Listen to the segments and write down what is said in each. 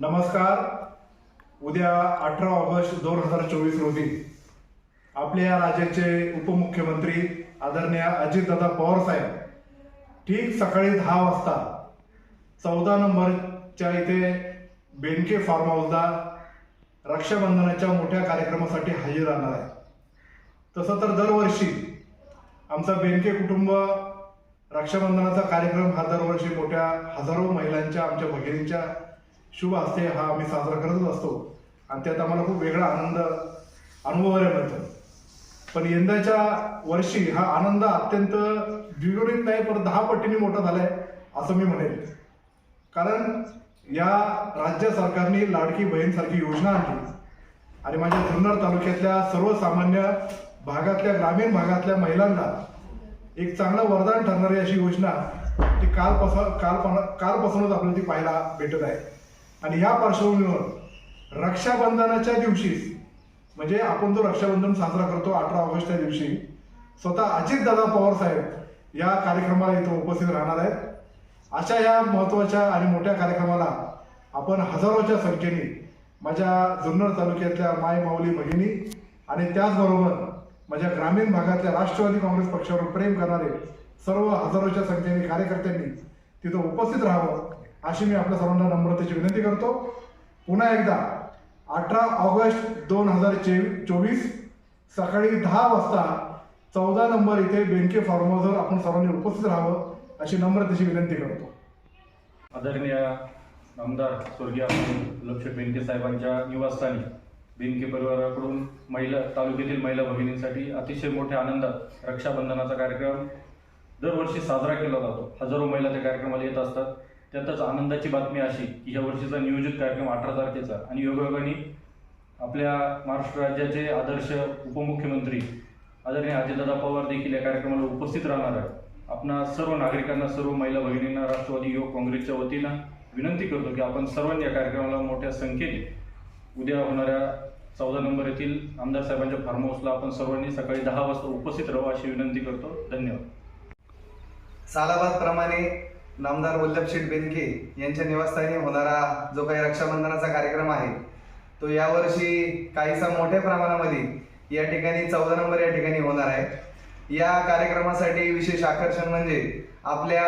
नमस्कार. उद्या अठरा ऑगस्ट दोन हजार चोवीस रोजी आपल्या या राज्याचे उपमुख्यमंत्री आदरणीय अजितदादा पवार साहेब ठीक सकाळी दहा वाजता चौदा नंबरच्या इथे बेनके फार्म हाऊसला रक्षाबंधनाच्या मोठ्या कार्यक्रमासाठी हजर राहणार आहे. तसं तर दरवर्षी आमचा बेनके कुटुंब रक्षाबंधनाचा कार्यक्रम हा दरवर्षी मोठ्या हजारो महिलांच्या आमच्या भगिनींच्या शुभ असते हा आम्ही साजरा करतच असतो. आणि त्यात आम्हाला खूप वेगळा आनंद अनुभवायला मिळतो. पण यंदाच्या वर्षी हा आनंद अत्यंत द्विगुणित नाही पण दहा पटीने मोठा झालाय असं मी म्हणेन. कारण या राज्य सरकारने लाडकी बहीणसारखी योजना आणली. आणि माझ्या जुन्नर तालुक्यातल्या सर्वसामान्य भागातल्या ग्रामीण भागातल्या महिलांना एक चांगलं वरदान ठरणारी अशी योजना ती कालपासून काल कालपासूनच आपल्याला ती पाहायला भेटत आहे. आणि या पार्श्वभूमीवर रक्षाबंधनाच्या दिवशीच म्हणजे आपण जो रक्षाबंधन साजरा करतो अठरा ऑगस्टच्या दिवशी स्वतः अजितदादा पवार साहेब या कार्यक्रमाला इथं उपस्थित राहणार आहेत. अशा या महत्त्वाच्या आणि मोठ्या कार्यक्रमाला आपण हजारोच्या संख्येने माझ्या जुन्नर तालुक्यातल्या माय माऊली भगिनी आणि त्याचबरोबर माझ्या ग्रामीण भागातल्या राष्ट्रवादी काँग्रेस पक्षावर प्रेम करणारे सर्व हजारोच्या संख्येने कार्यकर्त्यांनी तिथं उपस्थित राहावं. अशी मी आपल्या सर्वांना नम्रतेची विनंती करतो. पुन्हा एकदा अठरा ऑगस्ट दोन हजार चोवीस सकाळी दहा वाजता चौदा नंबर इथे बेंके फार्म हाऊसवर आपण सर्वांनी उपस्थित राहावं अशी नम्रतेची विनंती करतो. आदरणीय आमदार स्वर्गीय लक्ष बेंके साहेबांच्या निवासस्थानी बेनके परिवाराकडून महिला तालुक्यातील महिला भगिनींसाठी अतिशय मोठ्या आनंदात रक्षाबंधनाचा कार्यक्रम दरवर्षी साजरा केला जातो. हजारो महिला त्या कार्यक्रमाला येत असतात. त्यातच आनंदाची बातमी अशी की या वर्षीचा नियोजित कार्यक्रम अठरा तारखेचा आणि योगायोगाने आपल्या महाराष्ट्र राज्याचे आदर्श उपमुख्यमंत्री आदरणीय अजितदादा पवार देखील या कार्यक्रमाला उपस्थित राहणार आहे आपणा सर्व नागरिकांना सर्व महिला भगिनींना राष्ट्रवादी युवक काँग्रेसच्या वतीनं विनंती करतो की आपण सर्वांनी या कार्यक्रमाला मोठ्या संख्येने उद्या होणाऱ्या चौदा नंबर येथील आमदार साहेबांच्या फार्म हाऊसला आपण सर्वांनी सकाळी दहा वाजता उपस्थित राहू अशी विनंती करतो. धन्यवाद. सालाबाद प्रमाणे नामदार वल्लभ शेठ बेनके यांच्या निवासस्थानी होणारा जो काही रक्षाबंधनाचा कार्यक्रम आहे तो यावर्षी काहीसा मोठ्या प्रमाणामध्ये या ठिकाणी चौदा नंबर या ठिकाणी होणार आहे. या कार्यक्रमासाठी विशेष आकर्षण म्हणजे आपल्या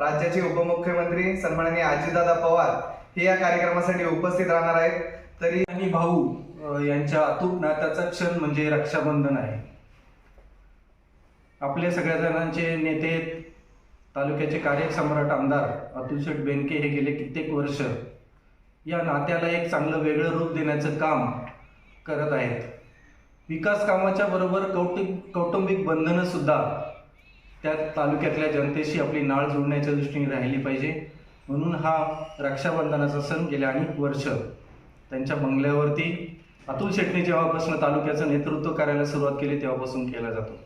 राज्याचे उपमुख्यमंत्री सन्माननीय अजितदादा पवार हे या कार्यक्रमासाठी उपस्थित राहणार आहेत. तरी आणि भाऊ यांच्या अतूट नात्याचा क्षण म्हणजे रक्षाबंधन आहे. आपले सगळ्या जणांचे नेते तालुक्याचे कार्यसम्राट आमदार अतुल शेठ बेनके हे गेले कित्येक वर्ष. या नात्याला एक चांगलं वेगळं रूप देण्याचं काम करत आहेत. विकास कामाच्या बरोबर कौटुंबिक कौटुंबिक बंधनंसुद्धा त्या तालुक्यातल्या जनतेशी आपली नाळ जोडण्याच्या दृष्टीने राहिली पाहिजे. म्हणून हा रक्षाबंधनाचा सण गेल्या अनेक वर्ष त्यांच्या बंगल्यावरती. अतुल शेट्टी जेव्हापासून तालुक्याचं नेतृत्व करायला सुरुवात केली तेव्हापासून केला जातो.